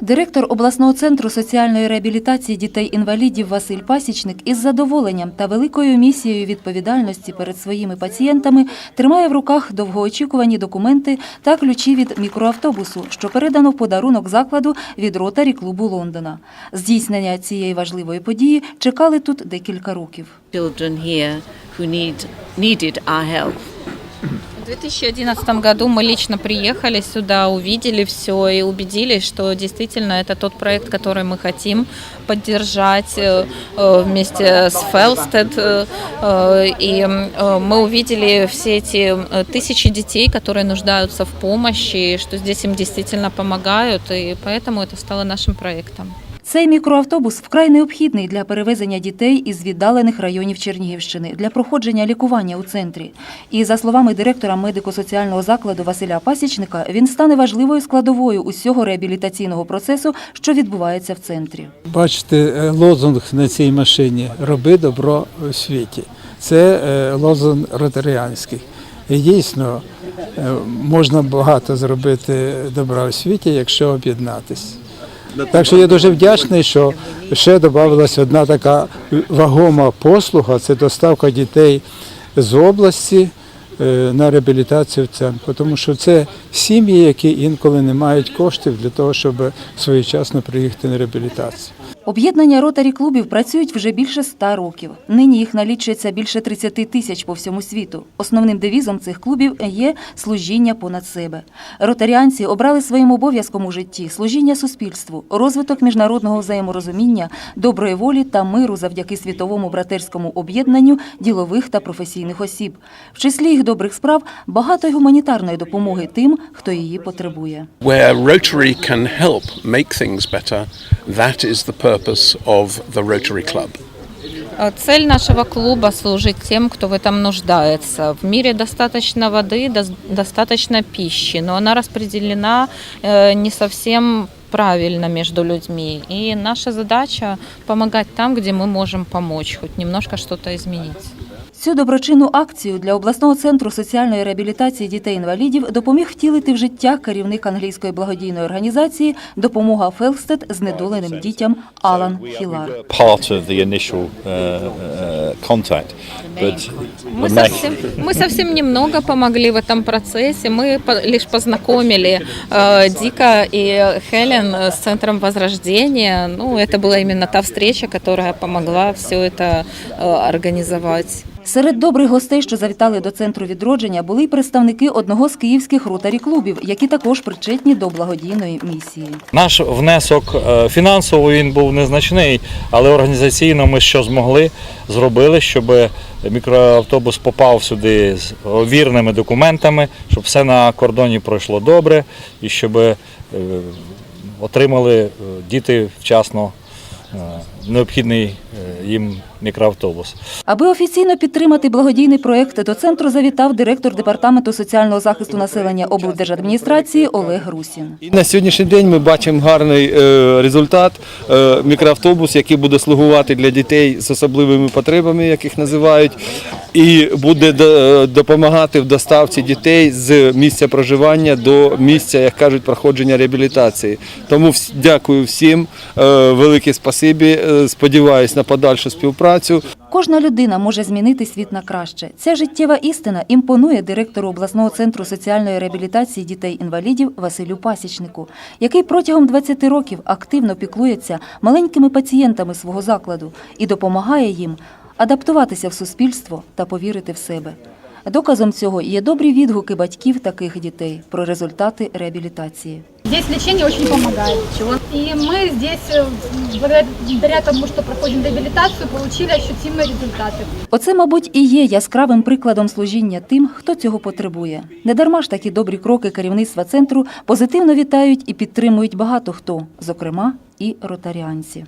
Директор обласного центру соціальної реабілітації дітей-інвалідів Василь Пасічник із задоволенням та великою місією відповідальності перед своїми пацієнтами тримає в руках довгоочікувані документи та ключі від мікроавтобусу, що передано в подарунок закладу від ротарі клубу Лондона. Здійснення цієї важливої події чекали тут декілька років. 2011 году мы лично приехали сюда, увидели все и убедились, что действительно это тот проект, который мы хотим поддержать э, э, вместе с Фелстед. э, э, И э, мы увидели все эти э, тысячи детей, которые нуждаются в помощи, что здесь им действительно помогают, и поэтому это стало нашим проектом. Цей мікроавтобус вкрай необхідний для перевезення дітей із віддалених районів Чернігівщини для проходження лікування у центрі. І за словами директора медико-соціального закладу Василя Пасічника, він стане важливою складовою усього реабілітаційного процесу, що відбувається в центрі. Бачите, е, лозунг на цій машині Роби добро у світі. Це е, лозунг ротаріанський. І дійсно е, можна багато зробити добра у світі, якщо об'єднатись. Так що я дуже вдячний, що ще додавалася одна така вагома послуга це доставка дітей з області е, на реабілітацію в центр. Тому що це сім'ї, які інколи не мають коштів для того, щоб своєчасно приїхати на реабілітацію. Об'єднання ротарі клубів працюють вже більше ста років. Нині їх налічується більше 30 тисяч по всьому світу. Основним девізом цих клубів є служіння понад себе. Ротаріанці обрали своїм обов'язком у житті служіння суспільству, розвиток міжнародного взаєморозуміння, доброї волі та миру завдяки світовому братерському об'єднанню ділових та професійних осіб. В числі їх добрих справ багато й гуманітарної допомоги тим, хто її потребує. Where Rotary can help make things better, that is the purpose of the Rotary Club. Э, Цель нашего клуба служить тем, кто в этом нуждается. В мире достаточно воды, дос- достаточно пищи, но она распределена э, не совсем правильно между людьми. И наша задача помогать там, где мы можем помочь, хоть немножко что-то изменить. Цю доброчинну акцію для обласного центру соціальної реабілітації дітей-інвалідів допоміг втілити в життя керівник англійської благодійної організації Допомога Фелстед знедоленим дітям Алан Хілар. part of the initial uh, uh, contact. But Мы the ma- совсем, мы совсем немного помогли в этом процессе. Мы по- лишь познакомили э, Дика и Хелен с Центром Возрождения. Ну, это была именно та встреча, которая помогла все это э, организовать. Серед добрих гостей, що завітали до центру відродження, були й представники одного з київських ротарі клубів, які також причетні до благодійної місії. Наш внесок е, фінансово він був незначний, але організаційно ми що змогли, зробили, щоб мікроавтобус попав сюди з вірними документами, щоб все на кордоні пройшло добре і щоб е, отримали е, діти вчасно необхідний їм мікроавтобус. Аби офіційно підтримати благодійний проект, до центру завітав директор департаменту соціального захисту населення облдержадміністрації Олег Русін. І на сьогоднішній день ми бачимо гарний е, результат. Е, Мікроавтобус, який буде слугувати для дітей з особливими потребами, яких називають, і буде допомагати в доставці дітей з місця проживання до місця, як кажуть, проходження реабілітації. Тому дякую всім, е, велике спасибі. Е, Сподіваюсь на подальшу співпрацю. Кожна людина може змінити світ на краще. Ця життєва істина імпонує директору обласного центру соціальної реабілітації дітей-інвалідів Василю Пасічнику, який протягом 20 років активно піклується маленькими пацієнтами свого закладу і допомагає їм адаптуватися в суспільство та повірити в себе. Доказом цього є добрі відгуки батьків таких дітей про результати реабілітації. Здесь лечение очень помогает. И мы здесь, э, благодаря тому, что проходим реабилитацию, получили ощутимые результаты. Оце, мабуть, і є яскравим прикладом служіння тим, хто цього потребує. Недарма ж такі добрі кроки керівництва центру позитивно вітають і підтримують багато хто, зокрема і ротаріанці.